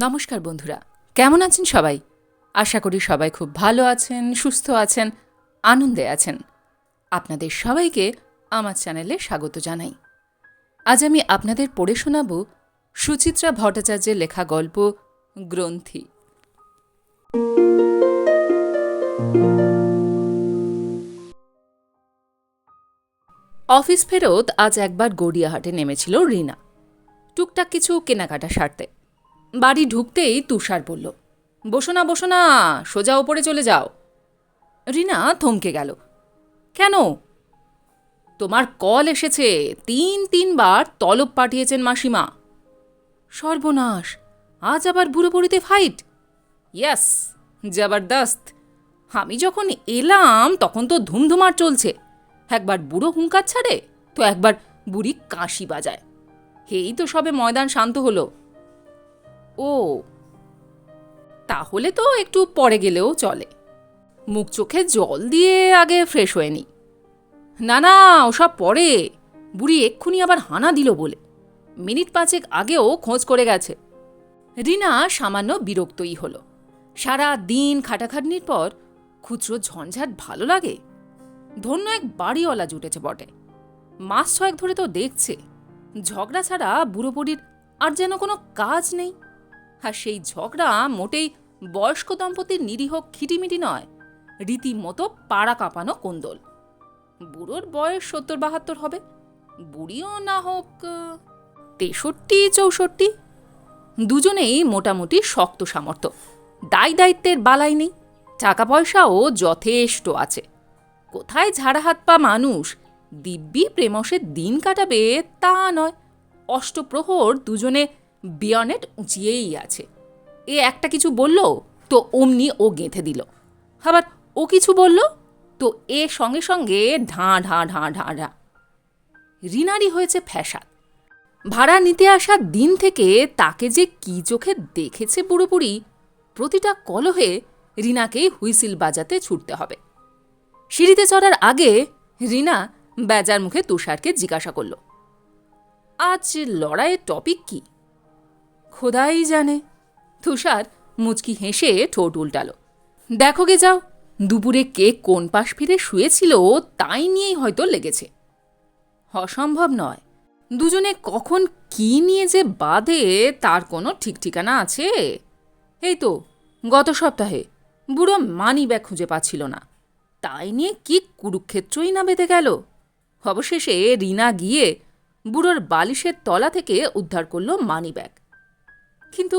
নমস্কার বন্ধুরা, কেমন আছেন সবাই? আশা করি সবাই খুব ভালো আছেন, সুস্থ আছেন, আনন্দে আছেন। আপনাদের সবাইকে আমার চ্যানেলে স্বাগত জানাই। আজ আমি আপনাদের পড়ে শোনাব সুচিত্রা ভট্টাচার্যের লেখা গল্প গ্রন্থি। অফিস ফেরত আজ একবার গড়িয়াহাটে নেমেছিল রিনা। টুকটাক কিছু কেনাকাটা সারতে। বাড়ি ঢুকতেই তুষার বলল বসো না বসো না সোজা ওপরে চলে যাও। রিনা থমকে গেল, কেন? তোমার কল এসেছে, তিন, তিনবার তলব পাঠিয়েছেন মাসিমা। সর্বনাশ, আজ আবার বুড়ো বুড়িতে ফাইট ইয়াস জবরদস্ত। আমি যখন এলাম, তখন তো ধুমধুমার চলছে। একবার বুড়ো হুঙ্কার ছাড়ে, তো একবার বুড়ি কাশি বাজায়। এই তো সবে ময়দান শান্ত হলো। ও, তাহলে তো একটু পরে গেলেও চলে। মুখ চোখে জল দিয়ে আগে ফ্রেশ হয়ে নি। না না, ওসব পরে। বুড়ি এক্ষুনি আবার হানা দিল বলে। মিনিট পাঁচেক আগেও খোঁজ করে গেছে। রিনা সামান্য বিরক্তই হলো। সারা দিন খাটাখাটনির পর খুচরো ঝঞ্ঝাট ভালো লাগে। ধন্য এক বাড়িওয়ালা জুটেছে বটে। মাস ছয়েক ধরে তো দেখছে। ঝগড়া ছাড়া বুড়ো বুড়ির আর যেন কোনো কাজ নেই। আর সেই ঝগড়া মোটেই বয়স্ক দম্পতির নিরীহ খিটিমিটি নয়, রীতিমতো পাড়া কাঁপানো কোন্দল। বুড়োর বয়স সত্তর বাহাত্তর হবে, বুড়িও না হোক তেষট্টি, চৌষট্টি, দুজনেই মোটামুটি শক্ত সামর্থ্য, দায় দায়িত্বের বালাই নেই, টাকা পয়সাও যথেষ্ট আছে। কোথায় ঝাড়া হাত পা মানুষ দিব্যি প্রেমসে দিন কাটাবে তা নয়, অষ্টপ্রহর দুজনে বিয়নেট উঁচিয়েই আছে। এ একটা কিছু বলল, তো অমনি ও গেঁথে দিল। আবার ও কিছু বলল, তো এ সঙ্গে সঙ্গে ঢাঁ ঢাঁ ঢাঁ ঢাঁ ঢাঁ। রিনারি হয়েছে ফ্যাসাদ। ভাড়া নিতে আসার দিন থেকে তাকে যে কি চোখে দেখেছে পুরোপুরি, প্রতিটা কলহে রিনাকেই হুইসিল বাজাতে ছুটতে হবে। সিঁড়িতে চড়ার আগে রিনা বেজার মুখে তুষারকে জিজ্ঞাসা করল, আজ লড়াইয়ের টপিক কি? খোদাই জানে। তুষার মুচকি হেসে ঠোঁট উল্টালো। দেখো গে যাও, দুপুরে কে কোন পাশ ফিরে শুয়েছিল তাই নিয়েই হয়তো লেগেছে। অসম্ভব নয়, দুজনে কখন কি নিয়ে যে বাঁধে তার কোনো ঠিক ঠিকানা আছে? এই তো, গত সপ্তাহে বুড়ো মানি ব্যাগ খুঁজে পাচ্ছিল না। তাই নিয়ে কি কুরুক্ষেত্রই না বেঁধে গেল? অবশেষে রিনা গিয়ে বুড়োর বালিশের তলা থেকে উদ্ধার করল মানি ব্যাগ কিন্তু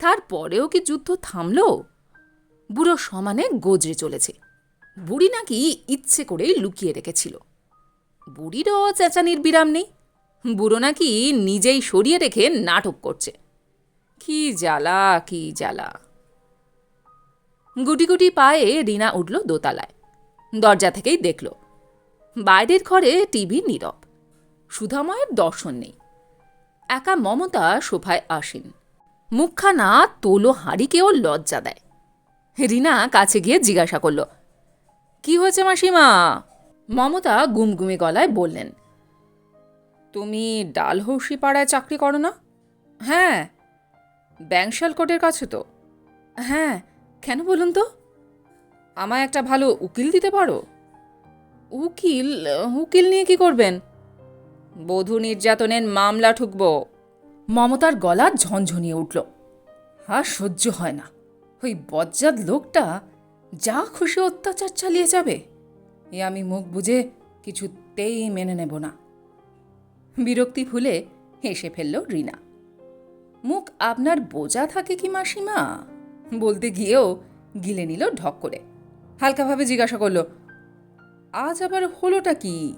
তারপরেও কি যুদ্ধ থামল? বুড়ো সমানে গজরে চলেছে। বুড়ি নাকি ইচ্ছে করেই লুকিয়ে রেখেছিল। বুড়িরও চেঁচানির বিরাম নেই। বুড়ো নাকি নিজেই সরিয়ে রেখে নাটক করছে। কি জ্বালা কি জ্বালা। গুটি গুটি পায়ে রিনা উঠল দোতলায়। দরজা থেকেই দেখল, বাইরের ঘরে টিভি নীরব। সুধাময়ের দর্শন নেই। একা মমতা সোফায় আসেন। মুখখানা তোলো হাঁড়িকেও লজ্জা দেয়। রিনা কাছে গিয়ে জিজ্ঞাসা করল, কি হয়েছে মাসিমা? মমতা গুমগুমে গলায় বললেন, তুমি ডালহৌসি পাড়ায় চাকরি করো না? হ্যাঁ ব্যাংশাল কোর্টের কাছে তো। হ্যাঁ কেন বলুন তো? আমায় একটা ভালো উকিল দিতে পারো? উকিল? উকিল নিয়ে কি করবেন? বধূ নির্যাতনের মামলা ঠুকব। মমতার গলা ঝনঝনিয়ে উঠল। আর সহ্য হয় না। ওই বজ্জাত লোকটা যা খুশি অত্যাচার চালিয়ে যাবে, এ আমি মুখ বুঝে কিছুতেই মেনে নেব না। বিরক্তি ভুলে হেসে ফেলল রিনা। মুখ আপনার বোঝা থাকে কি মাসিমা? বলতে গিয়েও গিলে নিল ঢক করে। হালকাভাবে জিজ্ঞাসা করল, আজ আবার হলোটা কি?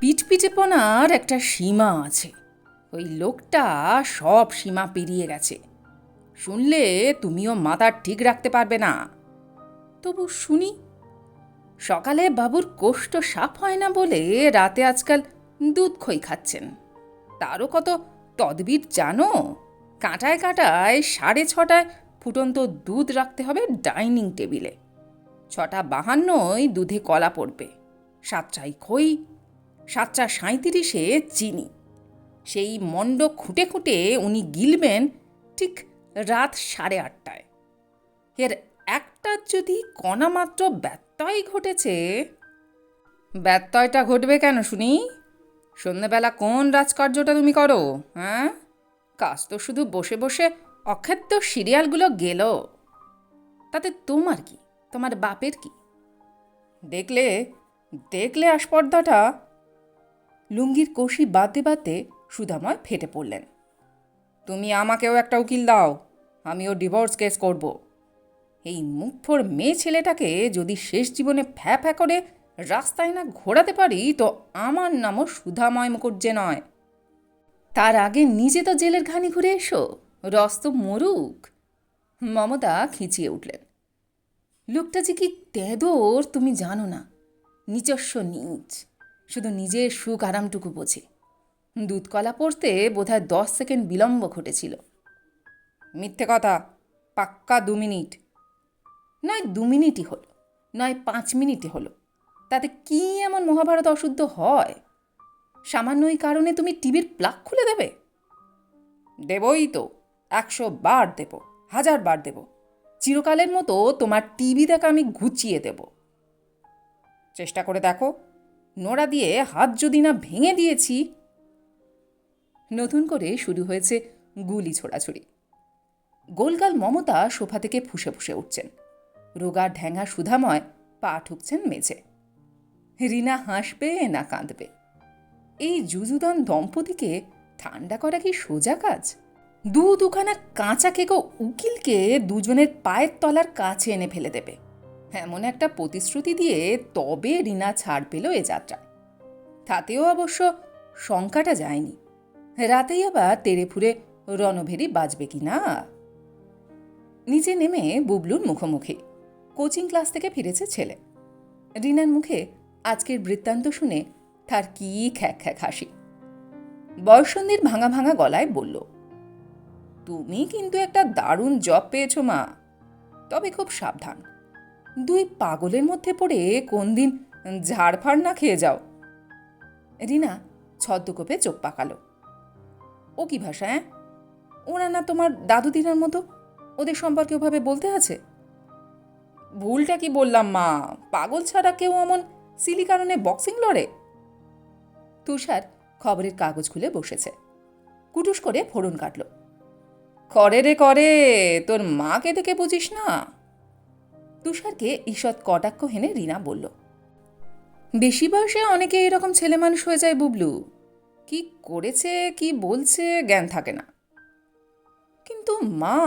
পিটপিটেপনার একটা সীমা আছে। ওই লোকটা সব সীমা পেরিয়ে গেছে। শুনলে তুমিও মাথা ঠিক রাখতে পারবে না। তবু শুনি, সকালে বাবুর কোষ্ঠ সাফ হয় না বলে রাতে আজকাল দুধ খই খাচ্ছেন। তারও কত তদবির জানো? কাঁটায় কাঁটায় সাড়ে ছটায় ফুটন্ত দুধ রাখতে হবে ডাইনিং টেবিলে। ছটা বাহান্নই দুধে কলা পড়বে, সাতটায় খই, সাতটা সাঁইত্রিশে চিনি। সেই মণ্ড খুঁটে খুঁটে উনি গিলবেন ঠিক রাত সাড়ে আটটায়। এর একটা যদি কণামাত্র ব্যত্যয় ঘটেছে, ব্যত্যয়টা ঘটবে কেন শুনি? সন্ধ্যেবেলা কোন রাজকার্যটা তুমি করো হ্যাঁ? কাজ তো শুধু বসে বসে অক্ষেত্য সিরিয়ালগুলো গেল। তাতে তোমার কি? তোমার বাপের কি? দেখলে দেখলে আস্পর্ধাটা লুঙ্গির কষি বাঁধতে বাঁধতে সুধাময় ফেটে পড়লেন। তুমি আমাকেও একটা উকিল দাও, আমিও ডিভোর্স কেস করব। এই মুখফোর মেয়ে ছেলেটাকে যদি শেষ জীবনে ফ্যা ফ্যা করে রাস্তায় না ঘোরাতে পারি, তো আমার নামও সুধাময় মুখুজ্জে নয়। তার আগে নিজে তো জেলের ঘানি ঘুরে এসো রস্ত মরুক। মমতা খিঁচিয়ে উঠলেন। লোকটা যে কি তেদর, তুমি জানো না। নিজস্ব নিজ শুধু নিজের সুখ আরামটুকু বোঝে। দুধকলা পড়তে বোধহয় দশ সেকেন্ড বিলম্ব ঘটেছিল। মিথ্যে কথা, পাক্কা দু মিনিট। নয় দু মিনিটই হলো, নয় পাঁচ মিনিটই হলো। তাতে কি এমন মহাভারত অশুদ্ধ হয়? সামান্য এই কারণে তুমি টিভির প্লাগ খুলে দেবে? দেবই তো, একশো বার দেব, হাজার বার দেব। চিরকালের মতো তোমার টিভি দেখা আমি ঘুচিয়ে দেব। চেষ্টা করে দেখো, নোড়া দিয়ে হাত যদি না ভেঙে দিয়েছি নতুন করে শুরু হয়েছে গুলি ছোড়াছুড়ি। গোলগাল মমতা সোফা থেকে ফুসে ফুসে উঠছেন। রোগা ঢ্যাঙা সুধাময়, পা ঠুকছেন মেঝে। রিনা হাসবে না কাঁদবে? এই যুযুদান দম্পতিকে ঠান্ডা করা কি সোজা কাজ? দু দুখানা কাঁচা কেকো উকিলকে দুজনের পায়ের তলার কাছে এনে ফেলে দেবে। এমন একটা প্রতিশ্রুতি দিয়ে তবে রিনা ছাড় পেল এ যাত্রায়। তাতেও অবশ্য শঙ্কাটা যায়নি। রাতেই আবার তেরে ফুরে রণভেরি বাজবে কি না? নিচে নেমে বুবলুর মুখোমুখি। কোচিং ক্লাস থেকে ফিরেছে ছেলে। রিনার মুখে আজকের বৃত্তান্ত শুনে তার কি খ্যাক খ্যাক হাসি। বয়সন্ধির ভাঙা ভাঙা গলায় বলল, তুমি কিন্তু একটা দারুণ জব পেয়েছ মা। তবে খুব সাবধান। দুই পাগলের মধ্যে পড়ে কোন দিন ঝাড়ফাড় না খেয়ে যাও। রিনা ছদ্মকোপে চোখ পাকালো। ও কি ভাষা হ্যাঁ ওরা না তোমার দাদু দিনার মতো? ওদের সম্পর্কে ওভাবে বলতে আছে? ভুলটা কি বললাম, মা? পাগল ছাড়া কেউ এমন সিলি কারণে বক্সিং লড়ে? তুষার খবরের কাগজ খুলে বসেছে। কুটুস করে ফোড়ন কাটল। করে রে, করে! তোর মাকে দেখে বুঝিস না? তুষারকে ঈষৎ কটাক্ষ হেনে রিনা বলল, বেশি বয়সে অনেকে এরকম ছেলে মানুষ হয়ে যায় বুবলু। কি করেছে, কি বলছে, জ্ঞান থাকে না। কিন্তু মা,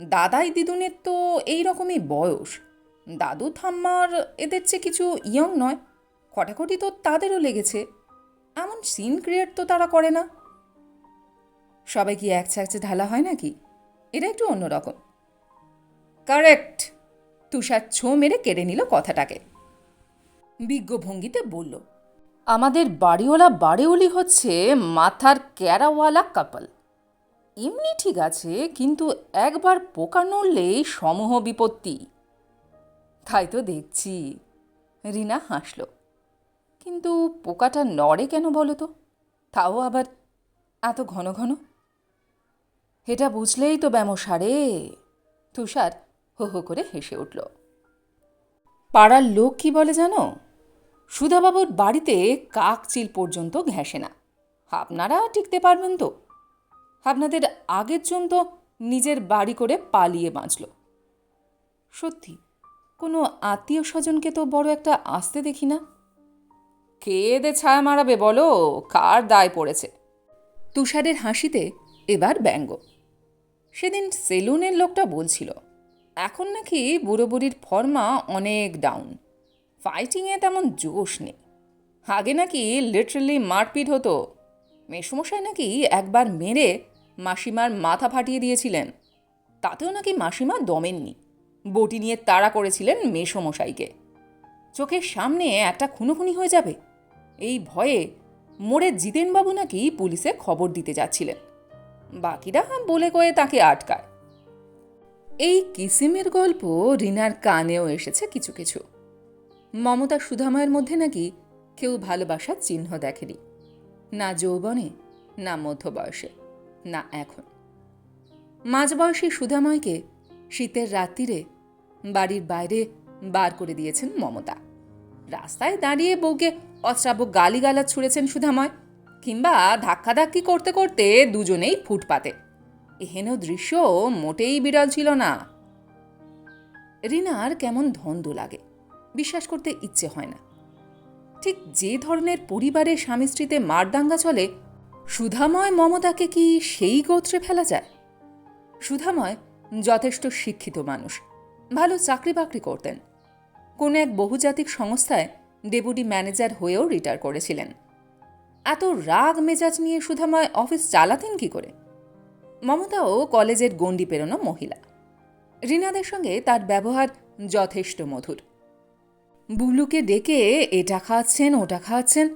দাদাই দিদুনের তো এই রকমই বয়স। দাদু ঠাম্মার এদের চেয়ে কিছু ইয়ং নয় খটাখটি তো তাদেরও লেগেছে। এমন সিন ক্রিয়েট তো তারা করে না। সবাই কি এক চাকচে ঢালা হয় নাকি? এটা একটু অন্যরকম কারেক্ট তুষার ছো মেরে কেড়ে নিল কথাটাকে। বিজ্ঞ ভঙ্গিতে বলল আমাদের বাড়িওয়ালা বাড়িওলি হচ্ছে মাথার ক্যারাওয়ালা কাপল। এমনি ঠিক আছে, কিন্তু একবার পোকা নড়লেই সমূহ বিপত্তি। তাই তো দেখছি, রিনা হাসল। কিন্তু পোকাটা নড়ে কেন বলো তো? তাও আবার এত ঘন ঘন? এটা বুঝলেই তো ব্যামসারে তুষার হো হো করে হেসে উঠল। পাড়ার লোক কি বলে জানো? সুধাবাবুর বাড়িতে কাক চিল পর্যন্ত ঘেঁষে না। আপনারা টিকতে পারবেন তো। আপনাদের আগের জন তো নিজের বাড়ি করে পালিয়ে বাঁচল। সত্যি, কোনো আত্মীয় স্বজনকে তো বড় একটা আসতে দেখি না? কে দে ছায়া মারাবে বলো? কার দায় পড়েছে? তুষারের হাসিতে এবার ব্যঙ্গ। সেদিন সেলুনের লোকটা বলছিল, এখন নাকি বুড়ো বুড়ির ফর্মা অনেক ডাউন ফাইটিংয়ে তেমন জোশ নেই। আগে নাকি লিটারেলি মারপিট হতো। মেসমশাই নাকি একবার মেরে মাসিমার মাথা ফাটিয়ে দিয়েছিলেন। তাতেও নাকি মাসিমা দমেননি। বটি নিয়ে তাড়া করেছিলেন মেসমশাইকে। চোখের সামনে একটা খুনোখুনি হয়ে যাবে। এই ভয়ে মোড়ে জিতেনবাবু নাকি পুলিশে খবর দিতে যাচ্ছিলেন। বাকিরা বলে কয়ে তাকে আটকায়। এই কিসিমের গল্প রিনার কানেও এসেছে কিছু কিছু। মমতা সুধাময়ের মধ্যে নাকি কেউ ভালোবাসার চিহ্ন দেখেনি। না যৌবনে, না মধ্য বয়সে না এখন। মাঝবয়সী সুধাময়কে শীতের রাত্রিরে বাড়ির বাইরে বার করে দিয়েছেন মমতা। রাস্তায় দাঁড়িয়ে বউকে অশ্রাব্য গালিগালাজ ছুঁড়েছেন সুধাময়, কিংবা ধাক্কাধাক্কি করতে করতে দুজনেই ফুটপাতে। এহেন দৃশ্য মোটেই বিরল ছিল না। রিনার কেমন ধন্দ লাগে। বিশ্বাস করতে ইচ্ছে হয় না। ঠিক যে ধরনের পরিবারে স্বামী স্ত্রীতে মারদাঙ্গা চলে, সুধাময় মমতাকে কি সেই গোত্রে ফেলা যায়? সুধাময় যথেষ্ট শিক্ষিত মানুষ, ভালো চাকরি বাকরি করতেন। কোন এক বহুজাতিক সংস্থায় ডেপুটি ম্যানেজার হয়েও রিটায়ার করেছিলেন। এত রাগ মেজাজ নিয়ে সুধাময় অফিস চালাতেন কি করে? মমতাও কলেজের গণ্ডি পেরোনো মহিলা। রিনাদের সঙ্গে তার ব্যবহার যথেষ্ট মধুর। বুবলুকে ডেকে এটা খাওয়াচ্ছেন ওটা খাওয়াচ্ছেন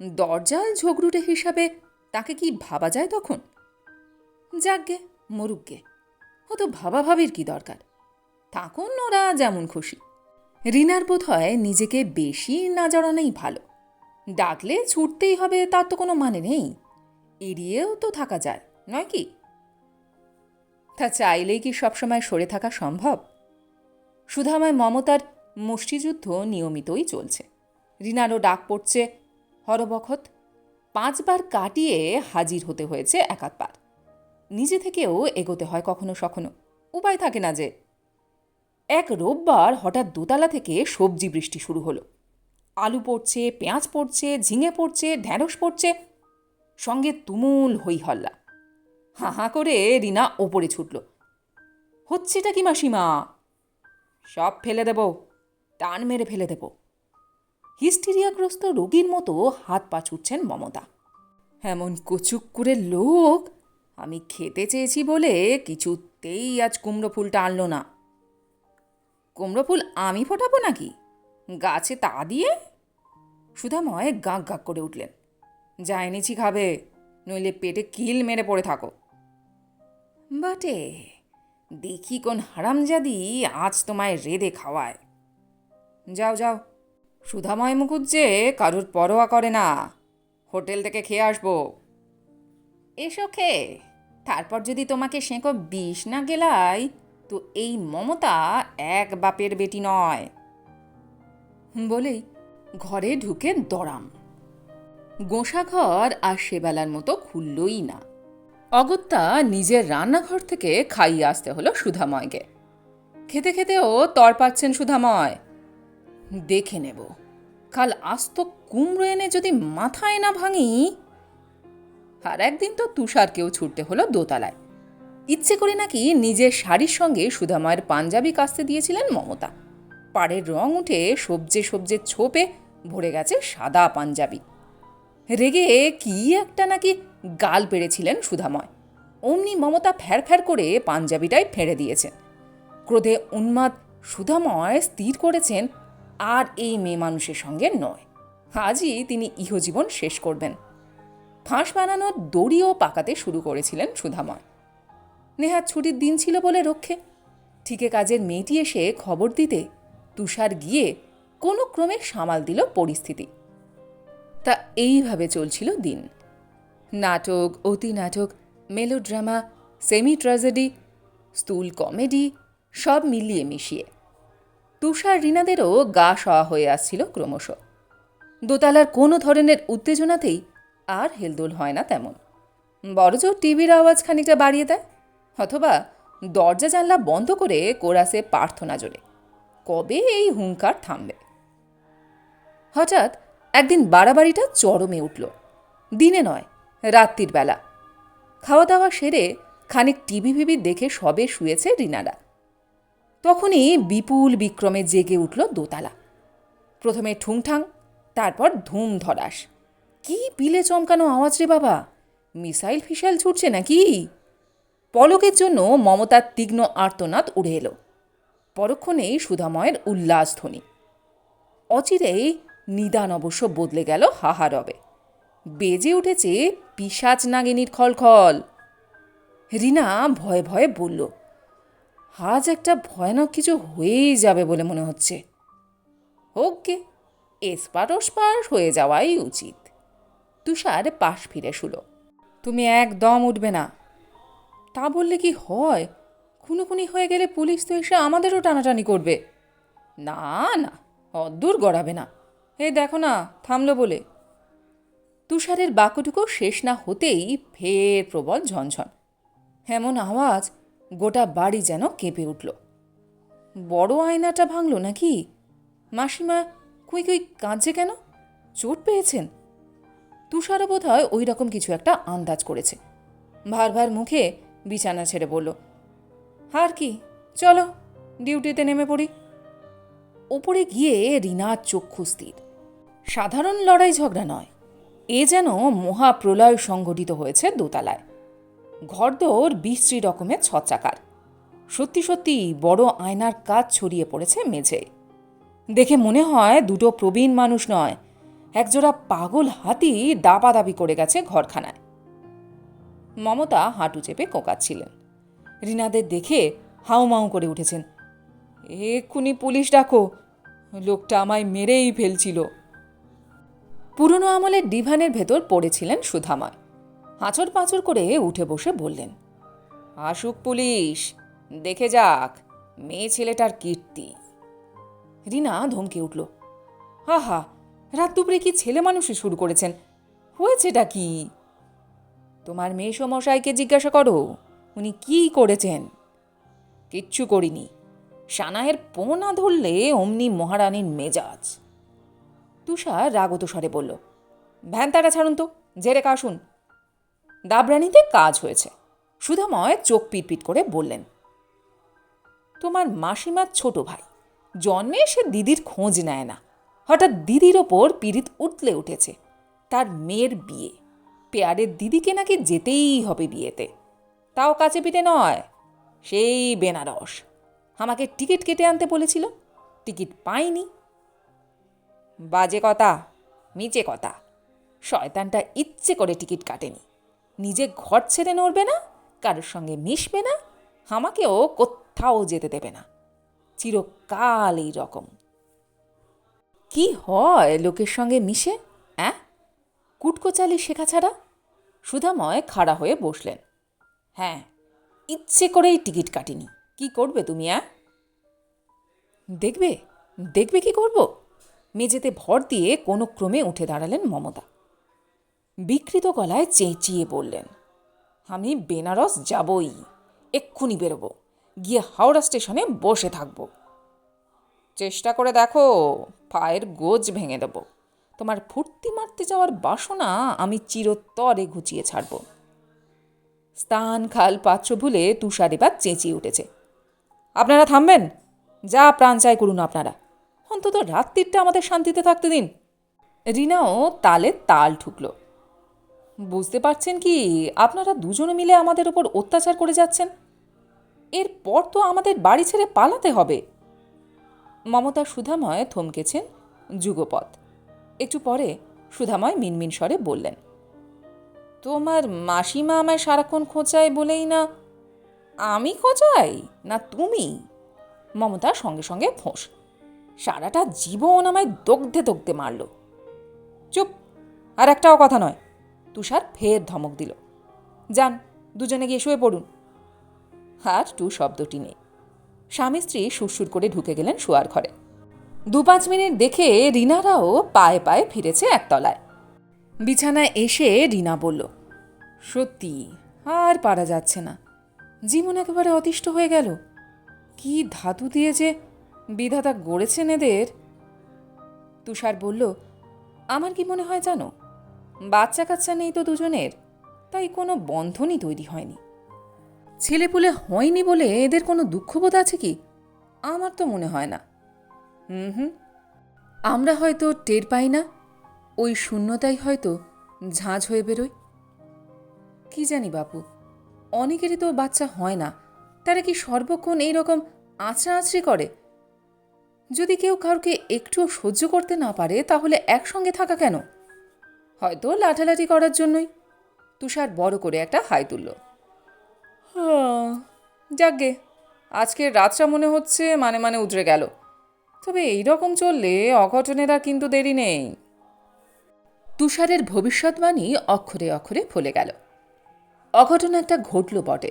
দরজাল ঝগড়ুটে হিসাবে তাকে কি ভাবা যায় তখন? যাকগে, মরুকগে, ও তো ভাবা ভাবির কি দরকার? থাকুন ওরা যেমন খুশি। রিনার বোধ হয় নিজেকে বেশি না জড়ানোই ভালো। ডাকলে ছুটতেই হবে, তার তো কোনো মানে নেই। এড়িয়েও তো থাকা যায়, নয় কি? তা চাইলেই কি সবসময় সরে থাকা সম্ভব? সুধাময় মমতার মুষ্টিযুদ্ধ নিয়মিতই চলছে। রিনারও ডাক পড়ছে, হরবখত, পাঁচবার কাটিয়ে হাজির হতে হয়েছে একাধবার। নিজে থেকেও এগোতে হয় কখনো সখনো। উপায় থাকে না যে, এক রোববার হঠাৎ দোতলা থেকে সবজি বৃষ্টি শুরু হলো। আলু পড়ছে, পেঁয়াজ পড়ছে, ঝিঙে পড়ছে ঢ্যাঁড়স পড়ছে, সঙ্গে তুমুল হই হল্লা হাঁ হাঁ করে রিনা ওপরে ছুটল। হচ্ছেটা কি মাসিমা? সব ফেলে দেব। টান মেরে ফেলে দেব। হিস্টিরিয়াগ্রস্ত রোগীর মতো হাত পা ছুটছেন মমতা। এমন কুচুক করে লোক? আমি খেতে চেয়েছি বলে কিছুতেই আজ কুমড়ো ফুলটা আনলো না। কুমড়ো ফুল আমি ফোটাবো নাকি? গাছে তা দিয়ে? সুধাময় গাঁক গাঁক করে উঠলেন। যা এনেছি খাবে, নইলে পেটে কিল মেরে পড়ে থাকো। বটে, দেখি কোন হারামজাদি আজ তোমায় রেদে খাওয়ায়। যাও যাও। সুধাময় মুখুজ্জে কারুর পরোয়া করে না। হোটেল থেকে খেয়ে আসব। এসো খেয়ে। তারপর যদি তোমাকে সেঁকো বিষ না গেলাই তো এই মমতা এক বাপের বেটি নয়। বলেই ঘরে ঢুকে দড়াম। গোঁসাঘর আর সেবেলার মতো খুললই না। অগত্যা নিজের রান্নাঘর থেকে খাইয়ে আসতে হলো সুধাময়কে। খেতে খেতেও তর পাচ্ছেন সুধাময়। দেখে নেব। কাল আস্ত কুমড়ো এনে যদি মাথায় না ভাঙি, আর একদিন তো তুষারকেও ছুটতে হলো দোতলায়। ইচ্ছে করে নাকি নিজের শাড়ির সঙ্গে সুধাময়ের পাঞ্জাবি কাচতে দিয়েছিলেন মমতা। পাড়ের রং উঠে সবজে সবজে ছোপে ভরে গেছে সাদা পাঞ্জাবি। রেগে কি একটা নাকি গাল পেড়েছিলেন সুধাময় অমনি মমতা ফ্যার ফ্যার করে পাঞ্জাবিটাই ফেড়ে দিয়েছেন। ক্রোধে উন্মাদ সুধাময় স্থির করেছেন আর এই মেয়ে মানুষের সঙ্গে নয়। আজই তিনি ইহজীবন শেষ করবেন। ফাঁস বানানোর দড়িও পাকাতে শুরু করেছিলেন সুধাময়। নেহাত ছুটির দিন ছিল বলে রক্ষে। ঠিকে কাজের মেয়েটি এসে খবর দিতে তুষার গিয়ে কোনো ক্রমে সামাল দিল পরিস্থিতি। তা এইভাবে চলছিল দিন। নাটক অতি নাটক মেলোড্রামা সেমি ট্র্যাজেডি স্থূল কমেডি, সব মিলিয়ে মিশিয়ে। তুষার রিনাদেরও গা সওয়া হয়ে আসছিল ক্রমশ। দোতলার কোনো ধরনের উত্তেজনাতেই আর হেলদোল হয় না তেমন। বড়জোর টিভির আওয়াজ খানিকটা বাড়িয়ে দেয়, অথবা দরজা জানলা বন্ধ করে কোরাসে প্রার্থনা জোরে, কবে এই হুঙ্কার থামবে? হঠাৎ একদিন বাড়াবাড়িটা চরমে উঠল। দিনে নয়, রাত্রির বেলা। খাওয়া দাওয়া সেরে খানিক টিভি ভিভি দেখে সবে শুয়েছে রিনারা। তখনই বিপুল বিক্রমে জেগে উঠল দোতলা। প্রথমে ঠুংঠাং, তারপর ধুম ধরাস কি পিলে চমকানো আওয়াজ রে বাবা! মিসাইল ফিসাইল ছুটছে নাকি? পলকের জন্য মমতার তীক্ষ্ণ আর্তনাদ উড়ে এলো। পরক্ষণেই সুধাময়ের উল্লাস ধ্বনি। অচিরেই নিদান অবশ্য বদলে গেল হাহারবে। বেজে উঠেছে পিসাচ নাগিনীর খলখল। রিনা ভয়ে ভয়ে বলল আজ একটা ভয়ানক কিছু হয়েই যাবে বলে মনে হচ্ছে। গে এসপার ওসপার হয়ে যাওয়াই উচিত। তুষার পাশ ফিরে শুলো। তুমি একদম উঠবে না। তা বললে কি হয়? খুনোখুনি হয়ে গেলে পুলিশ তো এসে আমাদেরও টানাটানি করবে। না না, অদ্দূর গড়াবে না। এ দেখো না, থামলো বলে। তুষারের বাক্যটুকু শেষ না হতেই ফের প্রবল ঝনঝন। এমন আওয়াজ গোটা বাড়ি যেন কেঁপে উঠল। বড় আয়নাটা ভাঙল নাকি? মাসিমা কুই কুই কাঁদছে কেন? চোট পেয়েছেন? তুষারও বোধ হয় ওই রকম কিছু একটা আন্দাজ করেছে। ভার ভার মুখে বিছানা ছেড়ে বলল, আর কি, চলো, ডিউটিতে নেমে পড়ি। ওপরে গিয়ে রিনার চক্ষু স্থির। সাধারণ লড়াই ঝগড়া নয়, এ যেন মহাপ্রলয় সংঘটিত হয়েছে দোতলায়। ঘরদোর বিশ্রী রকমের ছচাকার সত্যি সত্যি বড় আয়নার কাজ ছড়িয়ে পড়েছে মেঝে। দেখে মনে হয় দুটো প্রবীণ মানুষ নয়, একজোড়া পাগল হাতি দাপাদাপি করে গেছে ঘরখানায়। মমতা হাঁটু চেপে কোকাচ্ছিলেন। রিনাদের দেখে হাউমাউ করে উঠেছেন, এক্ষুনি পুলিশ ডাকো, লোকটা আমায় মেরেই ফেলছিল। পুরনো আমলের ডিভানের ভেতর পড়েছিলেন সুধাময়। হাঁচড় পাঁচড় করে উঠে বসে বললেন, আসুক পুলিশ, দেখে যাক, মেয়ে ছেলেটার কীর্তি। রিনা ধমকে উঠল, আহা, রাত দুপুরে কি ছেলে মানুষই শুরু করেছেন? হয়েছেটা কি? তোমার মেয়ে সমশাইকে জিজ্ঞাসা করো, উনি কি করেছেন? কিচ্ছু করিনি সানাহের পোনা ধরলে অমনি মহারানীর মেজাজ। তুষার রাগত স্বরে বলল, ভ্যান তারা ছাড়ুন তো, জেরে কাশুন। দাবরানিতে কাজ হয়েছে। সুধাময় চোখ পিটপিট করে বললেন, তোমার মাসিমার ছোট ভাই, জন্মে সে দিদির খোঁজ নেয় না। হঠাৎ দিদির ওপর পীড়িত উঠলে উঠেছে। তার মেয়ের বিয়ে। পেয়ারের দিদিকে নাকি যেতেই হবে বিয়েতে। তাও কাছে পিঠে নয়, সেই বেনারস। আমাকে টিকিট কেটে আনতে বলেছিল, টিকিট পাইনি। বাজে কথা মিচে কথা। শয়তানটা ইচ্ছে করে টিকিট কাটেনি। নিজে ঘর ছেড়ে নড়বে না, কারোর সঙ্গে মিশবে না, আমাকেও কোথাও যেতে দেবে না। চিরকাল এই রকম। কি হয় লোকের সঙ্গে মিশে, অ্যাঁ? কুটকোচালি শেখা ছাড়া সুধাময় খাড়া হয়ে বসলেন। হ্যাঁ ইচ্ছে করেই টিকিট কাটিনি। কি করবে তুমি, অ্যাঁ? দেখবে দেখবে কি করব? মেঝেতে ভর দিয়ে কোনো ক্রমে উঠে দাঁড়ালেন মমতা। বিকৃত গলায় চেঁচিয়ে বললেন, আমি বেনারস যাবই, এক্ষুনি বেরোবো, গিয়ে হাওড়া স্টেশনে বসে থাকব। চেষ্টা করে দেখো, পায়ের গোজ ভেঙে দেব। তোমার ফুর্তি মারতে যাওয়ার বাসনা আমি চিরতরে ঘুচিয়ে ছাড়ব। স্থান খাল পাত্র ভুলে তুষার এবার চেঁচিয়ে উঠেছে। আপনারা থামবেন? যা প্রাণ চাই করুন আপনারা। অন্তত রাত্রিটা আমাদের শান্তিতে থাকতে দিন। রিনাও তালে তাল ঠুকল। বুঝতে পারছেন কি? আপনারা দুজনে মিলে আমাদের ওপর অত্যাচার করে যাচ্ছেন। এরপর তো আমাদের বাড়ি ছেড়ে পালাতে হবে। মমতা সুধাময় থমকেছেন যুগপথ। একটু পরে সুধাময় মিনমিন স্বরে বললেন, তোমার মাসিমা আমায় সারাক্ষণ খোঁচায় বলেই না। আমি খোঁচাই না তুমি? মমতা সঙ্গে সঙ্গে ফোঁস। সারাটা জীবন আমায় দগ্ধে দগ্ধে মারল। চুপ, আর একটাও কথা নয়। তুষার ফের ধমক দিল। যান, দুজনে গিয়ে শুয়ে পড়ুন। আর টু শব্দটি নেই। স্বামী স্ত্রী সুরসুর করে ঢুকে গেলেন শোয়ার ঘরে। দু পাঁচ মিনিট দেখে রিনারাও পায়ে পায়ে ফিরেছে একতলায়। বিছানায় এসে রিনা বলল, সত্যি, আর পারা যাচ্ছে না। জীবন একেবারে অতিষ্ঠ হয়ে গেল। কি ধাতু দিয়ে যে বিধাতা গড়েছেন এদের? তুষার বলল, আমার কি মনে হয় জানো বাচ্চা কাচ্চা নেই তো দুজনের। তাই কোনো বন্ধনই তৈরি হয়নি। ছেলেপুলে হয়নি বলে এদের কোনো দুঃখবোধ আছে কি? আমার তো মনে হয় না। হুম হুম। আমরা হয়তো টের পাই না, ওই শূন্যতাই হয়তো ঝাঁঝ হয়ে বেরোয়। কি জানি বাপু, অনেকেরই তো বাচ্চা হয় না, তারা কি সর্বক্ষণ এই রকম আঁচড়া আঁচড়ি করে? যদি কেউ কাউকে একটুও সহ্য করতে না পারে, তাহলে একসঙ্গে থাকা কেন? হয়তো লাঠালাঠি করার জন্যই। তুষার বড় করে একটা হাই তুলল। যাকগে। আজকের রাতটা মনে হচ্ছে মানে মানে উতরে গেল। তবে এই রকম চললে অঘটনের আর কিন্তু দেরি নেই। তুষারের ভবিষ্যৎবাণী অক্ষরে অক্ষরে ফলে গেল। অঘটন একটা ঘটল বটে,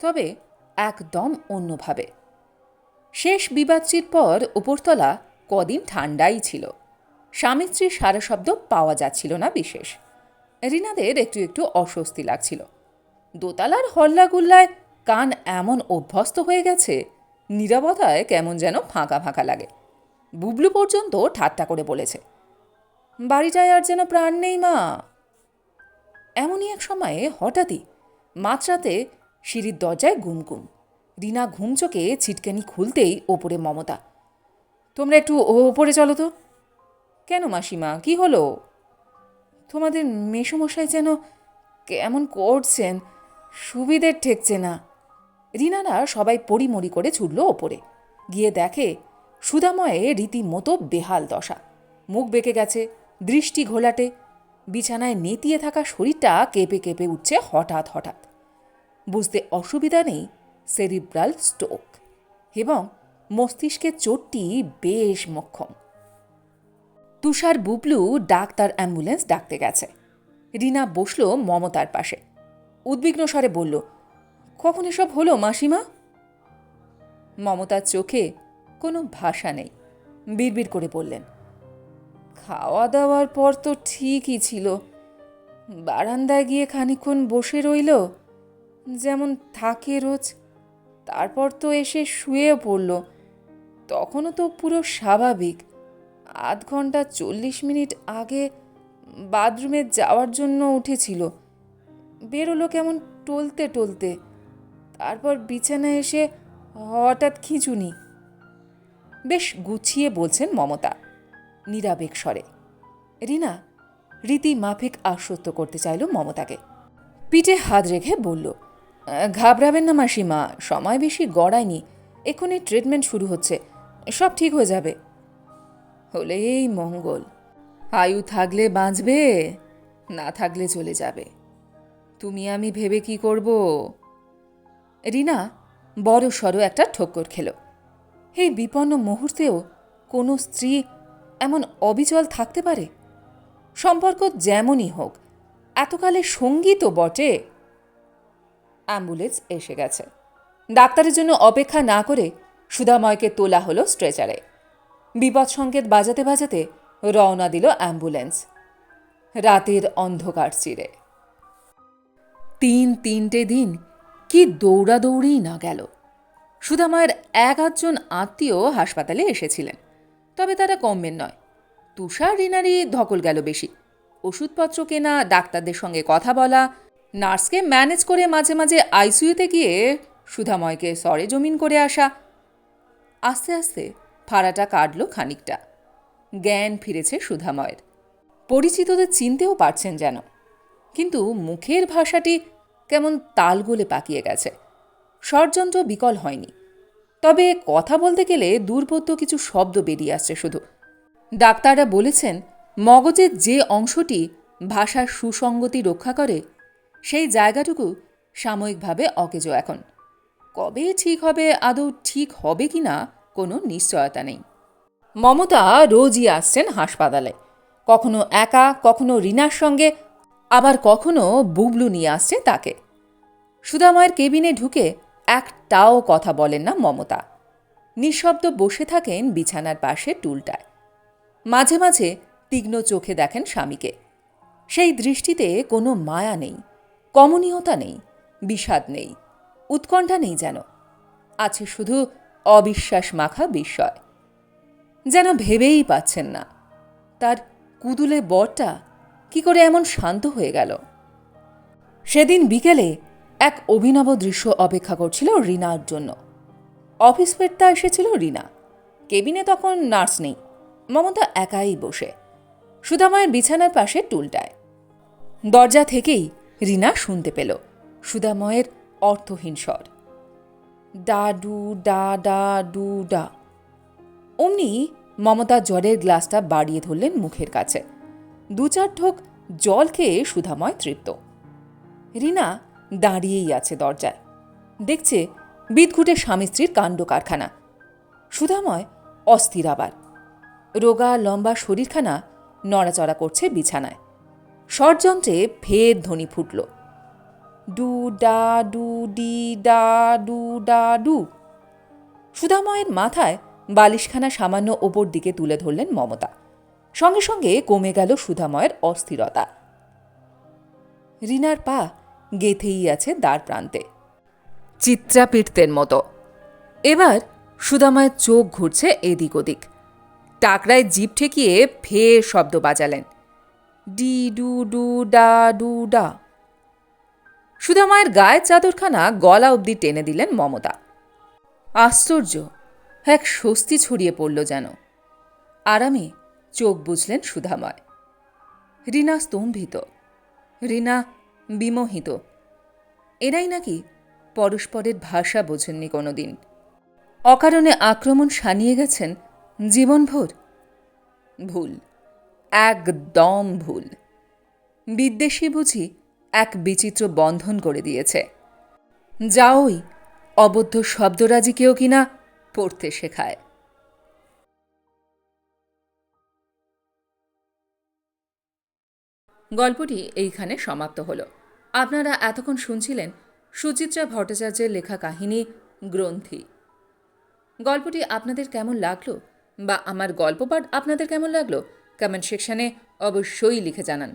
তবে একদম অন্যভাবে। শেষ বিবাদচির পর উপরতলা কদিন ঠান্ডাই ছিল। স্বামী স্ত্রীর সারা শব্দ পাওয়া যাচ্ছিল না বিশেষ। রিনাদের একটু একটু অস্বস্তি লাগছিল। দোতলার হল্লাগুল্লায় কান এমন অভ্যস্ত হয়ে গেছে, নিরবতায় কেমন যেন ফাঁকা ফাঁকা লাগে। বুবলু পর্যন্ত ঠাট্টা করে বলেছে বাড়িটায় আর যেন প্রাণ নেই, মা। এমনই এক সময়ে হঠাৎই মাঝরাতে সিঁড়ির দরজায় গুমগুম। রিনা ঘুম চোখে ছিটকানি খুলতেই ওপরে মমতা, তোমরা একটু ওপরে চলো তো। কেন মাসিমা? কি হলো? তোমাদের মেসমশাই যেন কেমন করছেন, সুবিধের ঠেকছে না। রিনারা সবাই পরিমরি করে ছুটল ওপরে। গিয়ে দেখে সুদাময়ে রীতিমতো বেহাল দশা। মুখ বেঁকে গেছে, দৃষ্টি ঘোলাটে, বিছানায় নেতিয়ে থাকা শরীরটা কেঁপে কেঁপে উঠছে হঠাৎ হঠাৎ। বুঝতে অসুবিধা নেই, সেরিব্রাল স্টোক। এবং মস্তিষ্কের চোটটি বেশ মক্ষম। তুষার বুবলু ডাক্তার অ্যাম্বুলেন্স ডাকতে গেছে। রিনা বসল মমতার পাশে। উদ্বিগ্ন স্বরে বলল, কখন এসব হলো, মাসিমা? মমতার চোখে কোনো ভাষা নেই। বিড়বিড় করে বললেন খাওয়া দাওয়ার পর তো ঠিকই ছিল। বারান্দায় গিয়ে খানিক্ষণ বসে রইল, যেমন থাকে রোজ। তারপর তো এসে শুয়ে পড়ল। তখনও তো পুরো স্বাভাবিক। আধ ঘণ্টা চল্লিশ মিনিট আগে বাথরুমে যাওয়ার জন্য উঠেছিল। বেরোলো কেমন টলতে টলতে। তারপর বিছানায় এসে হঠাৎ খিঁচুনি। বেশ গুছিয়ে বলছেন মমতা নিরাবেগ স্বরে। রিনা রীতি মাফিক আশ্বস্ত করতে চাইল মমতাকে। পিঠে হাত রেখে বলল "আহ, ঘাবড়াবেন না মাসিমা সময় বেশি গড়ায়নি। এক্ষুনি ট্রিটমেন্ট শুরু হচ্ছে। সব ঠিক হয়ে যাবে। হলেই মঙ্গল। আয়ু থাকলে বাঁচবে, না থাকলে চলে যাবে। তুমি আমি ভেবে কি করব? রিনা বড় সড়ো একটা ঠক্কর খেল। এই বিপন্ন মুহূর্তেও কোনো স্ত্রী এমন অবিচল থাকতে পারে? সম্পর্ক যেমনই হোক, এতকালে সঙ্গী তো বটে। অ্যাম্বুলেন্স এসে গেছে। ডাক্তারের জন্য অপেক্ষা না করে সুধাময়কে তোলা হলো স্ট্রেচারে। বিপদ সংকেত বাজাতে বাজাতে রওনা দিল অ্যাম্বুলেন্স। রাতের অন্ধকার চিরে। তিন তিনটে দিন কি দৌড়াদৌড়ি না গেল। সুধাময়ের এক আধজন আত্মীয় হাসপাতালে এসেছিলেন, তবে তারা কমবেন নয়। তুষার রিনারি ধকল গেল বেশি। ওষুধপত্র কেনা, ডাক্তারদের সঙ্গে কথা বলা, নার্সকে ম্যানেজ করে মাঝে মাঝে আইসিইউতে গিয়ে সুধাময়কে সরে জমিন করে আসা। আস্তে আস্তে ফাড়াটা কাটল খানিকটা। জ্ঞান ফিরেছে সুধাময়ের। পরিচিতদের চিনতেও পারছেন যেন। কিন্তু মুখের ভাষাটি কেমন তালগোলে পাকিয়ে গেছে। ষড়যন্ত্র বিকল হয়নি। তবে কথা বলতে গেলে দুর্বোধ্য কিছু শব্দ বেরিয়ে আসছে শুধু। ডাক্তাররা বলেছেন, মগজের যে অংশটি ভাষার সুসঙ্গতি রক্ষা করে, সেই জায়গাটুকু সাময়িকভাবে অকেজো এখন। কবে ঠিক হবে, আদৌ ঠিক হবে কি না কোনো নিশ্চয়তা নেই। মমতা রোজই আসছেন হাসপাতালে। কখনো একা, কখনো রিনার সঙ্গে, আবার কখনো বুবলু নিয়ে আসছে তাকে। সুদাময়ের কেবিনে ঢুকে একটাও কথা বলেন না মমতা। নিঃশব্দ বসে থাকেন বিছানার পাশে টুলটায়। মাঝে মাঝে তীক্ষ্ণ চোখে দেখেন স্বামীকে। সেই দৃষ্টিতে কোনো মায়া নেই, কমনীয়তা নেই, বিষাদ নেই, উৎকণ্ঠা নেই যেন। আছে শুধু অবিশ্বাস মাখা বিস্ময় যেন ভেবেই পাচ্ছেন না, তার কুদুলে বরটা কি করে এমন শান্ত হয়ে গেল। সেদিন বিকেলে এক অভিনব দৃশ্য অপেক্ষা করছিল রিনার জন্য। অফিস ফেরতা এসেছিল রিনা। কেবিনে তখন নার্স নেই, মমতা একাই বসে, সুদাময়ের বিছানার পাশে টুলটায়। দরজা থেকেই রিনা শুনতে পেল, সুদাময়ের অর্থহীন স্বর। ডা ডু, ডা ডা, ডু, ডা। অমনি মমতা জলের গ্লাসটা বাড়িয়ে ধরলেন মুখের কাছে। দু চার ঢোক জল খেয়ে সুধাময় তৃপ্ত। রিনা দাঁড়িয়েই আছে দরজায়। দেখছে বিদঘুটে স্বামী স্ত্রীর কাণ্ড কারখানা। সুধাময় অস্থির আবার। রোগা লম্বা শরীরখানা নড়াচড়া করছে বিছানায়। ষড়যন্ত্রে ফের ধ্বনি ফুটল। ডু ডা ডু ডি, ডা ডু ডা, ডু। সুধাময়ের মাথায় বালিশখানা সামান্য ওপর দিকে তুলে ধরলেন মমতা। সঙ্গে সঙ্গে কমে গেল সুধাময়ের অস্থিরতা। রিনার পা গেথেই আছে দ্বার প্রান্তে। চিত্রাপীঠতের মতো। এবার সুদামায় চোখ ঘুরছে এদিক ওদিক। টাকরায় জিপ ঠেকিয়ে ফের শব্দ বাজালেন। ডি, ডু ডু, ডা ডু, ডা। সুদামায়ের গায়ের চাদরখানা গলা অবধি টেনে দিলেন মমতা। আশ্চর্য, এক স্বস্তি ছড়িয়ে পড়ল যেন। আরামে চোখ বুঝলেন সুধাময়। রিনা স্তম্ভিত, রিনা বিমোহিত। এরাই নাকি পরস্পরের ভাষা বোঝেননি কোনোদিন। অকারণে আক্রমণ সানিয়ে গেছেন জীবনভর? ভুল, একদম ভুল। বিদ্বেষী বুঝি এক বিচিত্র বন্ধন করে দিয়েছে। যাওই, অবদ্ধ শব্দরাজিকেও কিনা পড়তে শেখায়। গল্পটি এইখানে সমাপ্ত হলো। আপনারা এতক্ষণ শুনছিলেন সুচিত্রা ভট্টাচার্যের লেখা কাহিনী, গ্রন্থি। গল্পটি আপনাদের কেমন লাগল বা আমার গল্প পাঠ আপনাদের কেমন লাগল কমেন্ট সেকশানে অবশ্যই লিখে জানান।